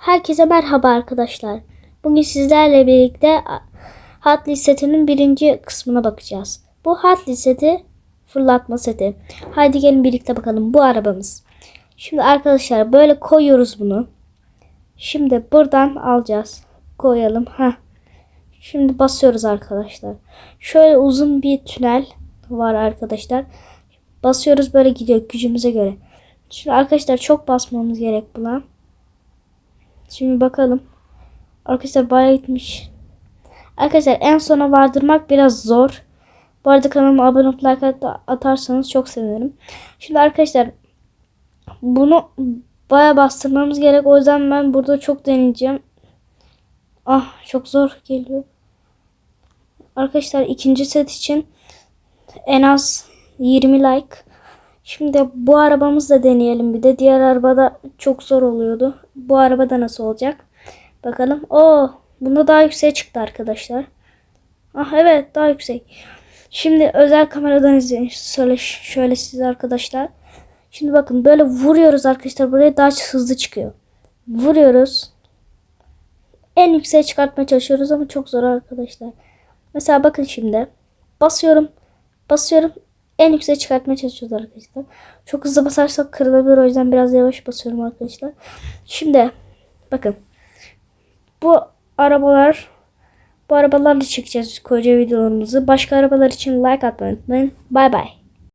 Herkese merhaba arkadaşlar. Bugün sizlerle birlikte Hot setinin birinci kısmına bakacağız. Bu Hot seti fırlatma seti. Haydi gelin birlikte bakalım. Bu arabamız. Şimdi arkadaşlar böyle koyuyoruz bunu. Şimdi buradan alacağız. Koyalım. Heh. Şimdi basıyoruz arkadaşlar. Şöyle uzun bir tünel var arkadaşlar. Basıyoruz böyle gidiyor gücümüze göre. Şimdi arkadaşlar çok basmamız gerek buna. Şimdi bakalım. Arkadaşlar bayağı gitmiş. Arkadaşlar en sona vardırmak biraz zor. Bu arada kanalıma abone olup like at- atarsanız çok sevinirim. Şimdi arkadaşlar bunu bayağı bastırmamız gerek. O yüzden ben burada çok deneyeceğim. Ah çok zor geliyor. Arkadaşlar ikinci set için en az 20 like. Şimdi bu arabamızı da deneyelim bir de. Diğer arabada çok zor oluyordu. Bu arabada nasıl olacak? Bakalım. Oo, bunda daha yükseğe çıktı arkadaşlar. Ah evet daha yüksek. Şimdi özel kameradan izleyin. Şöyle, şöyle size arkadaşlar. Şimdi bakın böyle vuruyoruz arkadaşlar. Buraya daha hızlı çıkıyor. Vuruyoruz. En yükseğe çıkartmaya çalışıyoruz ama çok zor arkadaşlar. Mesela bakın şimdi. Basıyorum. Basıyorum. En yükseğe çıkartmaya çalışıyoruz arkadaşlar. Çok hızlı basarsak kırılabilir. O yüzden biraz yavaş basıyorum arkadaşlar. Şimdi bakın. Bu arabalar bu arabalarla çekeceğiz koca videolarımızı. Başka arabalar için like atmayı unutmayın. Bay bay.